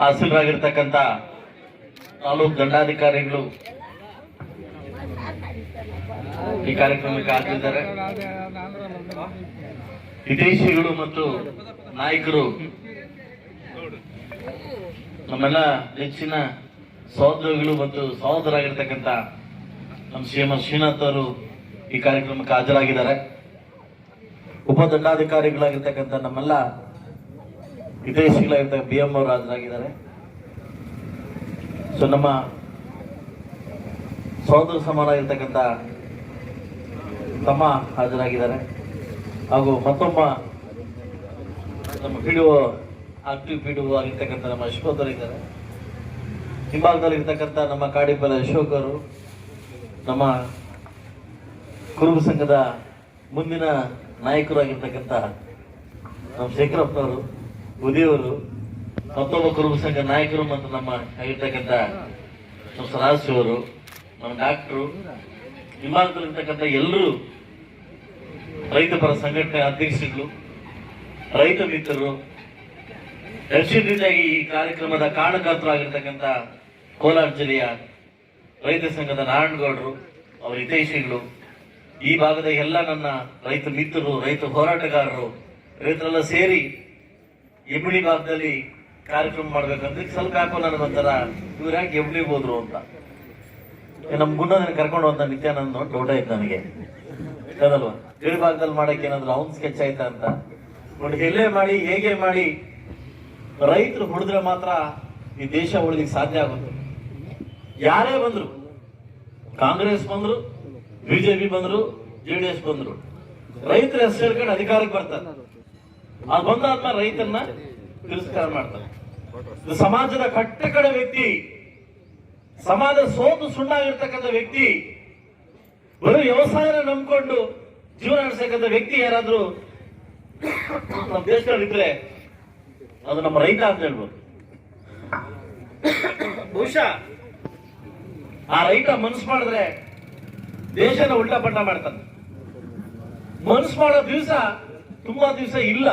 ಹಾಸನರಾಗಿರ್ತಕ್ಕಂಥ ತಾಲೂಕು ದಂಡಾಧಿಕಾರಿಗಳು ಈ ಕಾರ್ಯಕ್ರಮಕ್ಕೆ ಹಾಕಿದ್ದಾರೆ ಹಿತೈಷಿಗಳು ಮತ್ತು ನಾಯಕರು ನಮ್ಮೆಲ್ಲ ಹೆಚ್ಚಿನ ಸಹೋದ್ಯೋಗಿಗಳು ಮತ್ತು ಸಹೋದರಾಗಿರ್ತಕ್ಕಂಥ ನಮ್ಮ ಸಿ ಎಂ ಶ್ರೀನಾಥ್ ಅವರು ಈ ಕಾರ್ಯಕ್ರಮಕ್ಕೆ ಹಾಜರಾಗಿದ್ದಾರೆ. ಉಪದಂಡಾಧಿಕಾರಿಗಳಾಗಿರ್ತಕ್ಕಂಥ ನಮ್ಮೆಲ್ಲ ವಿದೇಶಿಗಳಾಗಿರ್ತಕ್ಕ ಬಿ ಎಂ ಅವರು ಹಾಜರಾಗಿದ್ದಾರೆ. ಸೊ ನಮ್ಮ ಸಹೋದರ ಸಮಾನಾಗಿರ್ತಕ್ಕಂಥ ತಮ್ಮ ಹಾಜರಾಗಿದ್ದಾರೆ. ಹಾಗೂ ಮತ್ತೊಬ್ಬ ನಮ್ಮ P D O, active P D O ಆಗಿರ್ತಕ್ಕಂಥ ನಮ್ಮ ಅಶ್ವಥ್ ಅವರು ಇದ್ದಾರೆ. ಹಿಂಭಾಗದಲ್ಲಿ ಇರ್ತಕ್ಕಂಥ ನಮ್ಮ ಕಾಡಿಪಲ್ಲ ಅಶೋಕರು ನಮ್ಮ ಕುರುಬ ಸಂಘದ ಮುಂದಿನ ನಾಯಕರಾಗಿರ್ತಕ್ಕಂಥ ನಮ್ಮ ಶೇಖರಪ್ಪನವರು ಉದಯವರು ಮತ್ತೊಬ್ಬ ಕುರುಬ ಸಂಘ ನಾಯಕರು ಮತ್ತು ನಮ್ಮ ಆಗಿರ್ತಕ್ಕಂಥ ನಮ್ಮ ನಮ್ಮ ಡಾಕ್ಟ್ರು ವಿಮಾನದಲ್ಲಿರ್ತಕ್ಕಂಥ ಎಲ್ಲರೂ ರೈತ ಪರ ಸಂಘಟನೆ ಅಧ್ಯಕ್ಷರುಗಳು, ರೈತ ಮಿತ್ರರು ರೀತಿಯಾಗಿ ಈ ಕಾರ್ಯಕ್ರಮದ ಕಾರಣಕರ್ತರಾಗಿರ್ತಕ್ಕಂಥ ಕೋಲಾರ ಜಿಲ್ಲೆಯ ರೈತ ಸಂಘದ ನಾರಾಯಣಗೌಡರು, ಅವರ ಹಿತೈಷಿಗಳು, ಈ ಭಾಗದ ಎಲ್ಲ ನನ್ನ ರೈತ ಮಿತ್ರರು, ರೈತ ಹೋರಾಟಗಾರರು, ರೈತರೆಲ್ಲ ಸೇರಿ ಎಬ್ಬಿಣಿ ಭಾಗದಲ್ಲಿ ಕಾರ್ಯಕ್ರಮ ಮಾಡ್ಬೇಕಂದ್ರೆ ಸ್ವಲ್ಪ ಯಾಕೋ ನನಗೊಂಥರ ಇವ್ರು ಯಾಕೆ ಎಬ್ಬಿಣಿಗೆ ಹೋದ್ರು ಅಂತ. ನಮ್ಮ ನಮ್ ಗುಂಡನ ಕರ್ಕೊಂಡು ಹೋದ ನಿತ್ಯಾನಂದ್ ಡೌಟ್ ಆಯ್ತು ನನಗೆ. ಹೌದಲ್ವಾ ಗಡಿ ಭಾಗದಲ್ಲಿ ಮಾಡಕ್ಕೆ ಏನಾದ್ರು ಅವ್ನು ಸ್ಕೆಚ್ ಆಯ್ತಾ ಅಂತ. ನೋಡಿ, ಎಲ್ಲೇ ಮಾಡಿ, ಹೇಗೆ ಮಾಡಿ, ರೈತರು ಹುಡಿದ್ರೆ ಮಾತ್ರ ಈ ದೇಶ ಉಳಿದಿಗೆ ಸಾಧ್ಯ ಆಗುತ್ತೆ. ಯಾರೇ ಬಂದ್ರು, ಕಾಂಗ್ರೆಸ್ ಬಂದ್ರು ಬಿಜೆಪಿ ಬಂದ್ರು ಜೆಡಿಎಸ್ ಬಂದ್ರು, ರೈತರ ಹೆಸರು ಹೇಳ್ಕೊಂಡು ಅಧಿಕಾರಕ್ಕೆ ಬರ್ತಾರೆ. ಅದು ಬಂದಾದ್ಮೇಲೆ ರೈತನ್ನ ತಿರಸ್ಕಾರ ಮಾಡ್ತಾರೆ. ಸಮಾಜದ ಕಟ್ಟ ಕಡೆ ವ್ಯಕ್ತಿ, ಸಮಾಜ ಸೋತು ಸುಣ್ಣಾಗಿರ್ತಕ್ಕಂಥ ವ್ಯಕ್ತಿ, ಬರೀ ವ್ಯವಸಾಯನ ನಂಬಿಕೊಂಡು ಜೀವನ ನಡೆಸತಕ್ಕಂಥ ವ್ಯಕ್ತಿ ಯಾರಾದ್ರೂ ನಮ್ಮ ದೇಶದಲ್ಲಿ ಇದ್ರೆ ಅದು ನಮ್ಮ ರೈತ ಅಂತ ಹೇಳ್ಬೋದು. ಬಹುಶಃ ಆ ರೈತ ಮನಸ್ಸು ಮಾಡಿದ್ರೆ ದೇಶನ ಉಲ್ಟಾ ಪಟ್ಟ ಮಾಡ್ತಾನೆ. ಮನಸ್ಸು ಮಾಡೋ ದಿವಸ, ತುಂಬಾ ದಿವಸ ಇಲ್ಲ.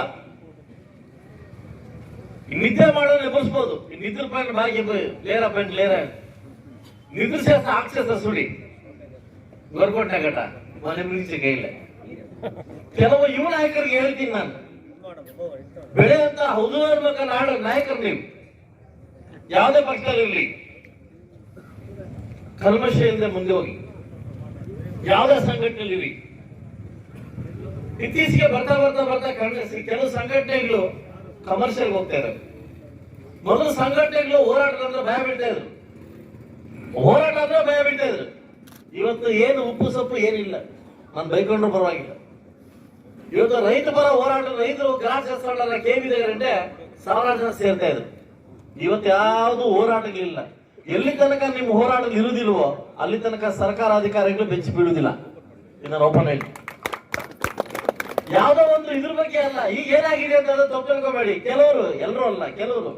ಈ ಮಾಡೋ ಎಬ್ಬರಿಸ್ಬೋದು ನಿದ್ರ ಪಾಯಿಂಟ್ ಬಾಗಿ ಲೇರ ಪಾಯಿಂಟ್ ಲೇರ ನಿದ್ರಿಸ ಆಕ್ಷಸ ಸುಳಿ ಗೋರ್ಕೊಂಡ ಘಟ ಮನೆ ಮುಗಿಸಿ ಕೈಲ ಕೆಲವು ಯುವ ನಾಯಕರಿಗೆ ಹೇಳ್ತೀನಿ ನಾನು. ಬೆಳೆ ಅಂತ ಹೌದು ಅನ್ಬೇಕ ನಾಡು ನಾಯಕರು ನೀವು. ಯಾವುದೇ ಪಕ್ಷದಲ್ಲಿರಲಿ ಕಲ್ಮಶ ಇಲ್ಲದೆ ಮುಂದೆ ಹೋಗಿ. ಯಾವುದೇ ಸಂಘಟನೆಯಲ್ಲಿ ಇತ್ತೀಚೆಗೆ ಬರ್ತಾ ಬರ್ತಾ ಬರ್ತಾ ಕೆಲವು ಸಂಘಟನೆಗಳು ಕಮರ್ಷಿಯಲ್ ಹೋಗ್ತಾ ಇದ್ದಾರೆ ಮೊದಲು ಸಂಘಟನೆಗಳು ಅಂದ್ರೆ ಭಯ ಬೀಳ್ತಾ ಇದ್ರು. ಹೋರಾಟ ಅಂದ್ರೆ ಭಯ ಬೀಳ್ತಾ ಇದ್ರು. ಇವತ್ತು ಏನು ಉಪ್ಪು ಸೊಪ್ಪು ಏನಿಲ್ಲ. ನಾನು ಬೈಕೊಂಡು ಪರವಾಗಿಲ್ಲ. ಇವತ್ತು ರೈತ ಪರ ಹೋರಾಟ, ರೈತರು ಗ್ರಾಸ್ ಕೆ ವಿ ಗಂಟೆ ಸಾವಿರಾರು ಜನ ಸೇರ್ತಾ ಇದ್ರು. ಇವತ್ತು ಯಾವುದು ಹೋರಾಟಗಳಿಲ್ಲ. ಎಲ್ಲಿ ತನಕ ನಿಮ್ಮ ಹೋರಾಟ ಇರುವುದಿಲ್ವೋ, ಅಲ್ಲಿ ತನಕ ಸರ್ಕಾರ ಅಧಿಕಾರಿಗಳು ಬೆಚ್ಚಿ ಬೀಳುವುದಿಲ್ಲ. ಇನ್ನು ನಾನು ಓಪನ್ ಹೇಳಿ ಯಾವ್ದೋ ಒಂದು ಇದ್ರ ಬಗ್ಗೆ ಅಲ್ಲ. ಈಗ ಏನಾಗಿದೆ ಅಂತ ತಪ್ಪು ತಿಳ್ಕೊಬೇಡಿ. ಕೆಲವರು ಎಲ್ಲರೂ ಅಲ್ಲ, ಕೆಲವರು.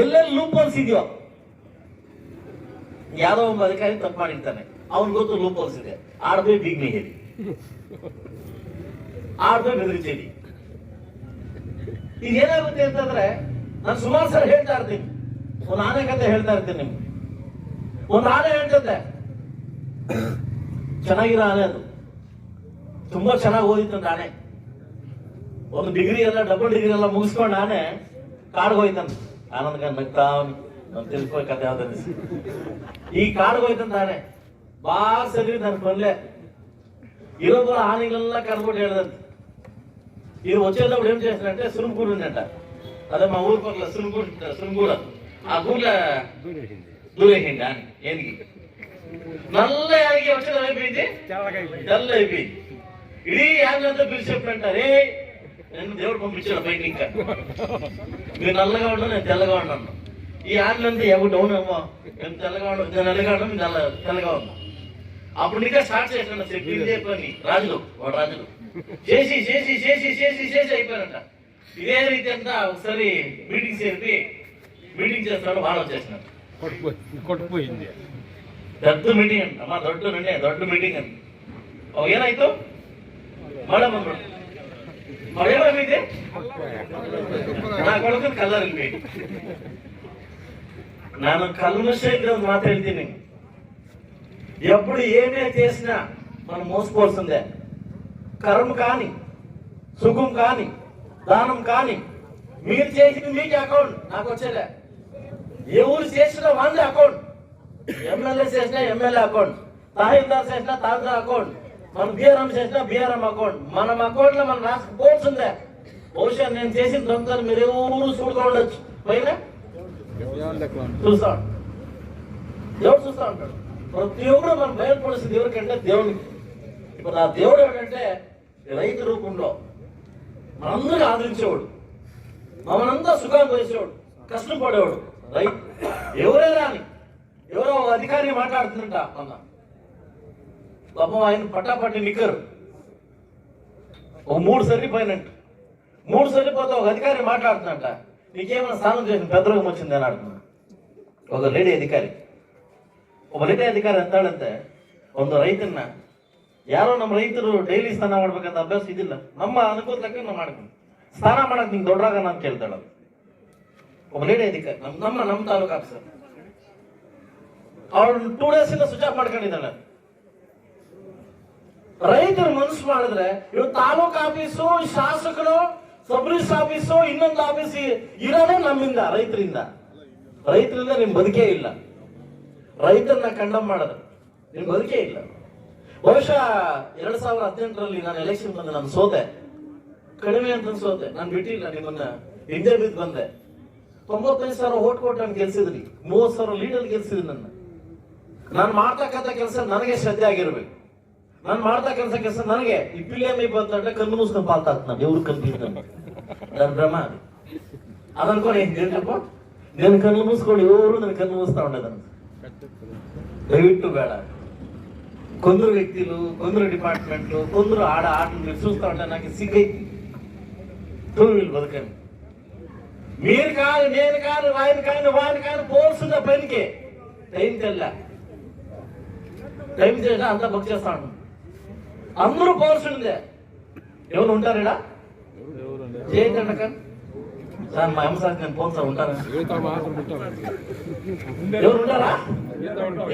ಎಲ್ಲೆಲ್ಲಿ ಲೂಪ್ ಹೋಲ್ಸ್ ಇದೆಯೋ? ಯಾರೋ ಒಬ್ಬ ಅಧಿಕಾರಿ ತಪ್ಪು ಮಾಡಿರ್ತಾನೆ. ಅವ್ನ್ ಗೊತ್ತು ಲೂಪ್ ಹೋಲ್ಸ್ ಇದೆ. ಆಡ್ಬೇ ಬಿಗ್ನಿ ಹೇಳಿ. ಬೆದರಿಚೇರಿ ಈಗ ಏನಾಗುತ್ತೆ ಅಂತಂದ್ರೆ, ನಾನು ಸುಮಾರು ಸಲ ಹೇಳ್ತಾ ಇರ್ತೀನಿ. ಒಂದು ಆನೆ ಕತೆ ಹೇಳ್ತಾ ಇರ್ತೀನಿ ನಿಮ್ಗೆ. ಒಂದು ಆನೆ ಹೇಳ್ತದೆ ಚೆನ್ನಾಗಿರೋ ಆನೆ ಅದು. ತುಂಬಾ ಚೆನ್ನಾಗಿ ಓದಿತ್ತು ಆನೆ. ಒಂದು ಡಿಗ್ರಿ ಎಲ್ಲ ಡಬಲ್ ಡಿಗ್ರಿ ಎಲ್ಲ ಮುಗಿಸ್ಕೊಂಡು ಆನೆ ಕಾಡ್ಗೆ ಹೋಯ್ತಂತ ಆನಂದ್ ಖಾನ್ ನಗ್ತಾ ಅವ್ನು ನಾನು ತಿಳ್ಕೊ ಕತೆ ಯಾವ್ದು ಈ ಕಾಡ್ಗೆ ಹೋಯ್ತಂತ ಆನೆ ಬಾ ಸರಿ ನಾನು ಬಂದೆ ಇರೋಬ್ಬರ ಆನೆಗಳೆಲ್ಲ ಕರ್ಬಿಟ್ಟು ಹೇಳ್ದಂತ ఇది వచ్చేటప్పుడు ఏం చేస్తారంటే సురుంకూరు ఉందంట అదే మా ఊరు పక్కల సురుంకూరు సురుంకూర ఆ ఊర్లో దూరేసింది అని ఏనికి నల్ల యానికి వచ్చేది అయిపోయింది తెల్ల అయిపోయింది ఇడీ యానంతా పిలిచి చెప్పంట రే నేను దేవుడు పంపించాడు బయట ఇంకా నేను నల్లగా ఉండవు నేను తెల్లగా ఉన్నాను ఈ ఆటలు అంతా ఎవరు డౌన్ అమ్మో నేను తెల్లగా ఉండవు నేను నల్లగా ఉండవు నల్ల తెల్లగా ఉన్నా అప్పుడు నీకే స్టార్ట్ చేశాను చెప్పి పని రాజులు వాడు రాజులు. చేసి చేసి చేసి చేసి చేసి అయిపోయారంట. ఇదే రీతి అంతా ఒకసారి మీటింగ్ చేసి మీటింగ్ చేస్తున్నాడు వాళ్ళు వచ్చేసినారు కొట్టుకుపోయింది దొడ్డు మీటింగ్ అంట మా దొడ్డు నుండి దొడ్డు మీటింగ్ అండి ఒక ఏనాయితో మేడం అనుకున్నాడు ಮಳೆ ಏನಾಗೈತೆ ನಾ ಕೊಡೋದು ಕಲರ್ ಇಲ್ಲಿ ನಾನು కల్మష ఇద్దరు మాట ಹೇಳ್ತೀನಿ ఎప్పుడు ఏమే చేసినా మనం మోసపోవాల్సిందే కర్మ కానీ సుఖం కానీ దానం కానీ మీరు చేసింది మీకు అకౌంట్ నాకు వచ్చేదే ఎవరు చేసినా వాళ్ళే అకౌంట్ ఎమ్మెల్యే చేసినా ఎమ్మెల్యే అకౌంట్ తహసీల్దార్ చేసినా తహసీల్దార్ అకౌంట్ మనం బీఆర్ఎం చేసిన బీఆర్ఎం అకౌంట్. మనం అకౌంట్లో మనం రాసుకోవాల్సిందే బహుశా నేను చేసిన దొంగలు మీరు ఎవరు చూడుతూ ఉండొచ్చు. పైన చూస్తాడు దేవుడు చూస్తా ఉంటాడు? ప్రతి ఒక్కరు మనం బయలుపడాల్సింది ఎవరికంటే దేవునికి. ఇప్పుడు ఆ దేవుడు ఏంటంటే రైతు రూపంలో మనందరూ ఆదరించేవాడు. మమ్మల్నంతా సుఖాన్ని పోసేవాడు కష్టం పడేవాడు రైతు ఎవరే రాని ఎవరో ఒక అధికారి మాట్లాడుతుందంట. అన్నా పాపం ఆయన పట్టాపట్టి నిక్కరు ఒక మూడు సరిపోయినట్టు మూడు సరిపోతే ఒక అధికారి మాట్లాడుతుందంట నీకేమైనా స్నానం చేసిన పెద్దరోగం వచ్చింది అని అడుగుతున్నాడు ఒక లేడీ ಅಧಿಕಾರಿ ಒಬ್ಬ ಲೇಡಿ ಅಧಿಕಾರಿ ಅಂತಾಳಂತೆ ಒಂದು ರೈತನ್ನ ಯಾರೋ ನಮ್ಮ ರೈತರು ಡೈಲಿ ಸ್ನಾನ ಮಾಡ್ಬೇಕಂತ ಅಭ್ಯಾಸ ಇದಿಲ್ಲ ನಮ್ಮ ಅನುಕೂಲ ತಕ್ಕ ನಾವು ಮಾಡ್ಕೊಂಡು ಸ್ನಾನ ಮಾಡಕ್ ನಿಂಗೆ ದೊಡ್ಡರಾಗ ನಾನು ಕೇಳ್ತಾಳ ಒಬ್ಬ ಲೇಡಿ ಅಧಿಕಾರಿ ನಮ್ಮ ನಮ್ಮ ನಮ್ಮ ತಾಲೂಕು ಆಫೀಸರ್ ಅವಳು ಟೂ ಡೇಸ್ ಇಂದ ಸ್ವಿಚ್ ಆಫ್ ಮಾಡ್ಕೊಂಡಿದ್ದಾಳೆ ರೈತರು ಮನಸ್ಸು ಮಾಡಿದ್ರೆ ಇವ್ ತಾಲೂಕ್ ಆಫೀಸು, ಶಾಸಕರು ಸಬ್ ರಿಜಿಸ್ಟರ್ ಆಫೀಸು, ಇನ್ನೊಂದು ಆಫೀಸ್ ಇರೋದೇ ನಮ್ಮಿಂದ, ರೈತರಿಂದ. ರೈತರಿಂದ ನಿಮ್ ಬದುಕೇ ಇಲ್ಲ. ರೈತರನ್ನ ಕಂಡಮ್ ಮಾಡಿದ್ರೆ ನಿಮ್ ಬದುಕೇ ಇಲ್ಲ. ಬಹುಶಃ ಎರಡ್ ಸಾವಿರದ ಹದಿನೆಂಟರಲ್ಲಿ ನಾನು ಎಲೆಕ್ಷನ್ ಬಂದೆ, ನಾನು ಸೋತೆ. ಕಡಿಮೆ ಅಂತ ಸೋತೆ. ನಾನು ಬಿಟ್ಟಿಲ್ಲ, ನಿಮ್ಮನ್ನ ಹಿಂದೆ ಬಿದ್ದು ಬಂದೆ. ತೊಂಬತ್ತೈದು ಸಾವಿರ ಓಟ್ ಕೊಟ್ಟು ನಾನು ಗೆಲ್ಸಿದ್ರಿ ಮೂವತ್ತು ಸಾವಿರ ಲೀಡಲ್ಲಿ ಗೆಲ್ಸಿದ್ರಿ ನನ್ನ. ನಾನು ಮಾಡ್ತಕ್ಕಂಥ ಕೆಲಸ ನನಗೆ ಶ್ರದ್ಧೆ ಆಗಿರ್ಬೇಕು. ನಾನು ಮಾಡ್ತಾ ಕೆಲಸ ಕೆಲಸ ನನಗೆ ಈ ಪಿಲಿಯಮ್ಮಿ ಬಂದ್ರೆ ಕಣ್ಣು ಮುಸ್ಕೊಂಡು ಪಾಲ್ತಾತ್ ನಾನು ಎವ್ರು ಕಲ್ತಿದ್ದ ನನ್ನ ಭ್ರಮ ಅದು ಅದು ಅನ್ಕೊಂಡು ಏನ್ರಪ್ಪ నేను కళ్ళు మూసుకోండి ఎవరు నేను కళ్ళు మూస్తా ఉండేదాన్ని దయవిట్టు ಬೇಡ కొందరు వ్యక్తులు కొందరు డిపార్ట్మెంట్లు కొందరు ఆడ ఆటలు మీరు చూస్తా ఉంటే నాకు సిగ్గైంది టూ వీళ్ళు బతకండి మీరు కాదు నేను కాదు ఆయన కాదు వాడిని కాదు పోల్సిన పనికి టైం తెల్లా టైం చేసినా అంతా బుక్ చేస్తా ఉంటాం అందరూ పోల్సిందే ఎవరు ఉంటారా చేయండి సార్ మా అమ్మ సార్ నేను పోల్సా ఉంటారా ఎవరు ఉంటారా?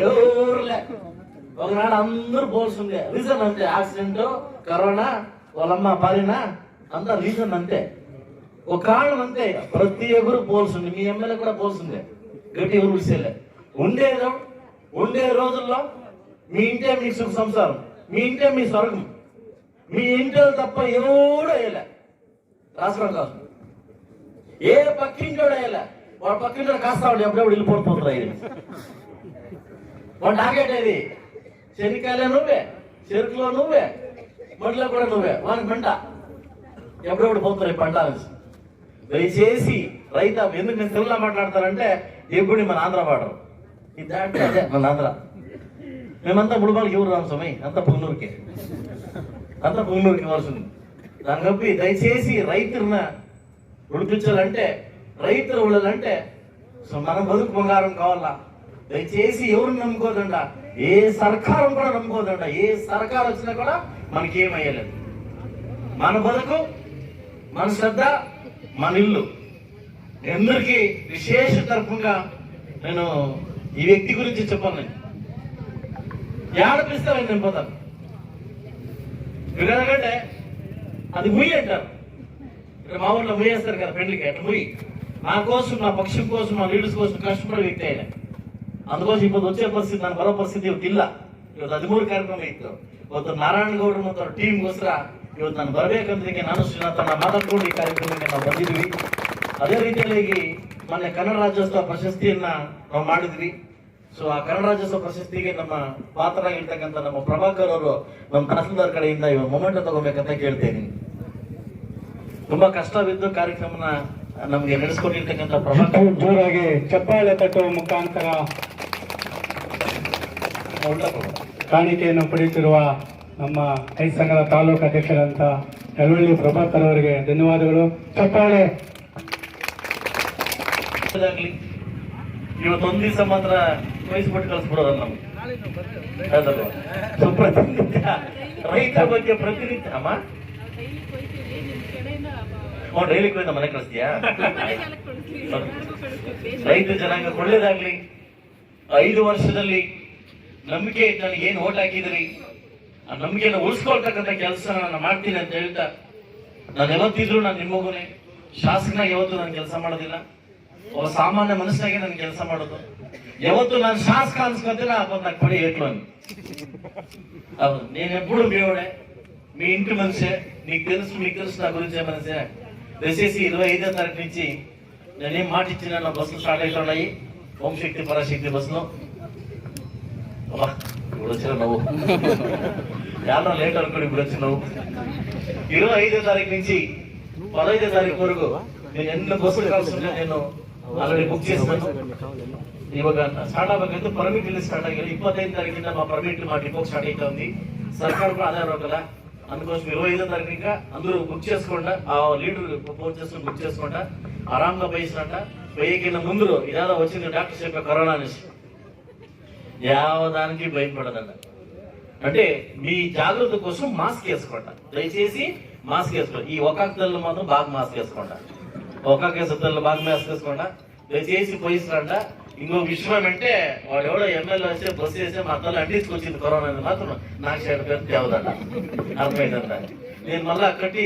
ఎవరులే. ఒకనాడు అందరూ పోల్సిందే రీజన్ అంతే. యాక్సిడెంట్ కరోనా వాళ్ళమ్మ పాలిన అంత రీజన్ అంతే. ఒక కారణం అంతే. ప్రతి ఒక్కరు పోల్సింది మీ ఎమ్మెల్యే కూడా పోల్సిందే గట్టి ఎవరు ఉండేదో ఉండే ఉండే రోజుల్లో మీ ఇంటే మీ సుఖ సంసారం. మీ ఇంటే మీ స్వర్గం. మీ ఇంట్లో తప్ప ఎవడో వేయలే రాష్ట్రం కాదు. ఏ పక్కింటోడు వేయలే వాడు పక్కింటోడు కాస్తాడు ఎప్పుడెప్పుడు వెళ్ళిపోతుంటారు ఇది వాడు టార్గెట్ ఏది? శనికాయలే నువ్వే చెరుకులో నువ్వే మడిలో కూడా నువ్వే. వానికి పంట ఎప్పుడెప్పుడు పోతున్నాయి పంట దయచేసి రైతా ఎందుకు నేను తెలుగులో మాట్లాడతానంటే ఎప్పుడు మన ఆంధ్ర వాడరు ఇది దాంట్లో అదే మన ఆంధ్ర. మేమంతా ముడుబాలకి ఎవరు రాము స్వామి? అంతా పొంగనూరుకే. అంతా పొంగనూరుకి వస్తుంది దాని నొప్పి దయచేసి రైతున్న ఉడిపించాలంటే రైతులు ఉండాలంటే సో మనం బతుకు బంగారం కావాలా? దయచేసి ఎవరిని నమ్ముకోదండ ఏ సర్కారం కూడా నమ్ముకోదండ ఏ సర్కారం వచ్చినా కూడా మనకి ఏమయ్యలేదు మన బతుకు మన శ్రద్ధ మన ఇల్లు. అందరికీ విశేష తరఫుగా నేను ఈ వ్యక్తి గురించి చెప్పాను నేను ఏడపిస్తాను నేను పోతాను ఎందుకంటే అది ముయ్యి అంటారు ఇక్కడ మా ఊర్లో ముయ్యేస్తారు కదా పెళ్లికి అట్లా ముయ్యి నా కోసం నా పక్షం కోసం నా లీడర్స్ కోసం కష్టపడే ವ್ಯಕ್ತಿ ఆయన అందుకోసం ఇప్పుడు వచ్చే ಪರಿಸ್ಥಿತಿ ನಾನು ಬರೋ ಪರಿಸ್ಥಿತಿ ಇವತ್ತು ಇಲ್ಲ ಇವತ್ತು ಹದಿಮೂರು ಕಾರ್ಯಕ್ರಮ ಇತ್ತು ಇವತ್ತು ನಾರಾಯಣ ಗೌಡ್ರು ಮತ್ತು ಅವ್ರ ಟೀಮ್ಗೋಸ್ಕರ ಇವತ್ತು ನಾನು ಬರ್ಬೇಕಂದ್ರೆ ನಾನು ಶ್ರೀನಾಥನ ಮಾತಾಡ್ಕೊಂಡು ಈ ಕಾರ್ಯಕ್ರಮಕ್ಕೆ ನಾವು ಬಂದಿದ್ವಿ ಅದೇ ರೀತಿಯಾಗಿ ಮೊನ್ನೆ ಕನ್ನಡ ರಾಜ್ಯೋತ್ಸವ ಪ್ರಶಸ್ತಿಯನ್ನ ನಾವು ಮಾಡಿದ್ವಿ ಸೊ ಆ ಕನ್ನಡ ರಾಜ್ಯೋತ್ಸವ ಪ್ರಶಸ್ತಿಗೆ ನಮ್ಮ ಪಾತ್ರರಾಗಿರ್ತಕ್ಕಂಥ ನಮ್ಮ ಪ್ರಭಾಕರ್ ಅವರು ನಮ್ಮ ತಹಸೀಲ್ದಾರ್ ಕಡೆಯಿಂದ ಇವಾಗ ಮೊಮೆಂಟ್ ತಗೋಬೇಕಂತ ಕೇಳ್ತೇನೆ. ತುಂಬಾ ಕಷ್ಟವಿದ್ದು ಕಾರ್ಯಕ್ರಮನ ನಮ್ಗೆ ನಡೆಸಿಕೊಂಡಿರ್ತಕ್ಕಂಥ ಪ್ರಭಾಕರ್. ಜೋರಾಗಿ ಚಪ್ಪಾಳೆ ತಟ್ಟುವ ಮುಖಾಂತರ ಕಾಣಿಕೆಯನ್ನು ಪಡೆಯುತ್ತಿರುವ ನಮ್ಮ ಐ ಸಂಘದ ತಾಲೂಕು ಅಧ್ಯಕ್ಷರಂತ ಯಲವಳ್ಳಿ ಪ್ರಭಾಕರ್ ಅವರಿಗೆ ಧನ್ಯವಾದಗಳು. ಚಪ್ಪಾಳೆ! ಇವತ್ತೊಂದು ದಿವಸ ಮಾತ್ರ ವಹಿಸ್ಬಿಟ್ಟು ಕಳಿಸ್ಬಿಡೋದಲ್ಲ ನಾವು ಹೌದಲ್ವಾ? ಸೊ ಪ್ರತಿನಿತ್ಯ ರೈತರ ಬಗ್ಗೆ ಪ್ರತಿನಿತ್ಯ ಅಮ್ಮ? ಅವ್ನು ಡೈಲಿ ಕೊಯ್ದ ಮನೆ ಕಳಿಸ್ತೀಯಾ? ರೈತ ಜನಾಂಗ ಒಳ್ಳೇದಾಗ್ಲಿ. ಐದು ವರ್ಷದಲ್ಲಿ ನಂಬಿಕೆ ನನಗೆ ಏನು ಓಟ್ ಹಾಕಿದ್ರಿ? ಆ ನಂಬಿಕೆಯನ್ನು ಉಳಿಸ್ಕೊಳ್ತಕ್ಕಂಥ ಕೆಲಸ ನಾನು ಮಾಡ್ತೀನಿ ಅಂತ ಹೇಳ್ತಾ, ನಾನು ಯಾವತ್ತಿದ್ರು ನಾನು ನಿಮ್ಮಗುನೇ ಶಾಸಕನಾಗಿ ಯಾವತ್ತು ನಾನು ಕೆಲಸ ಮಾಡೋದಿಲ್ಲ. ಒಬ್ಬ ಸಾಮಾನ್ಯ ಮನಸ್ಸಿನಾಗೆ ನಾನು ಕೆಲಸ ಮಾಡೋದು. ಯಾವತ್ತು ನಾನು ಶಾಸಕ అన్స్కొద్దిన అప్పుడు నాకు పడి ఏట్లో అని అవును నేను ఎప్పుడు మీవాడే మీ ఇంటి మనిషే నీకు తెలుసు మీకు తెలుసు నా గురించి మనిషే దయచేసి ఇరవై ఐదో తారీఖు నుంచి నేనేం మాట ఇచ్చిన నా బస్సులు స్టార్ట్ అవుతున్నాయి ఓం శక్తి పరాశక్తి బస్సులో అబ్బా, ఇప్పుడు వచ్చిన నవ్వు యాభై లేట్ అనుకోండి ఇప్పుడు వచ్చిన నవ్వు ఇరవై ఐదో తారీఖు నుంచి పదహైదో తారీఖు వరకు నేను ఎన్ని బస్సులు కావాల్సిందో నేను ఆల్రెడీ బుక్ చేస్తున్నాను ಇವಾಗ ಸ್ಟಾರ್ಟ್ ಆಗ್ಬೇಕಂತ ಪರ್ಮಿಟ್ ಇಲ್ಲಿ ಸ್ಟಾರ್ಟ್ ಆಗಿಲ್ಲ ಇಪ್ಪತ್ತೈದು ತಾರೀಕಿಂದ ನಮ್ಮ ಪರ್ಮಿಟ್ మా డిపో స్టార్ట్ అవుతా ఉంది సర్కార్ కూడా అదే కదా అందుకోసం ఇరవై ఐదో తారీఖు ఇంకా అందరూ బుక్ చేసుకోండా ఆ లీడర్ ఫోన్ చేసుకుని బుక్ చేసుకోండా ఆరాంగా పోయిసినట్ట పోయేకిన్న ముందు ఇదేదో వచ్చింది డాక్టర్ చెప్పే కరోనా అనేసి యావదానికి భయపడదంట అంటే మీ జాగ్రత్త కోసం మాస్క్ వేసుకోండి దయచేసి మాస్క్ వేసుకోండి ఈ ఒక్కొక్క మాత్రం బాగా మాస్క్ వేసుకోండి ఒక్కొక్క కేసులు బాగా మాస్క్ వేసుకోండి దయచేసి పోయిస్తారంట ఇంకో విషయం ఏమంటే వాడు ఎవడో ఎమ్మెల్యే వస్తే బస్సు వేస్తే మా అత్తలు అంటించుకొచ్చింది కరోనా మాత్రం. నాకు షేర్ పేరు తేవదట అర్థమైందంట నేను మళ్ళీ కట్టి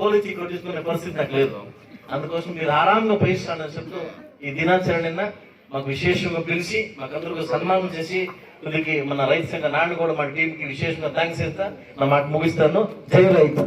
కోలిచి కొట్టించుకునే పరిస్థితి నాకు లేదు. అందుకోసం మీరు ఆరాంగా పోయిస్తానని చెప్తూ ఈ దినాచరణ మాకు విశేషంగా పిలిచి మాకందరికీ సన్మానం చేసి వీళ్ళకి మన రైతు సంఘ నాన్న కూడా మన టీంకి విశేషంగా థ్యాంక్స్ చేస్తా. నా మాట ముగిస్తాను. జై రైతు.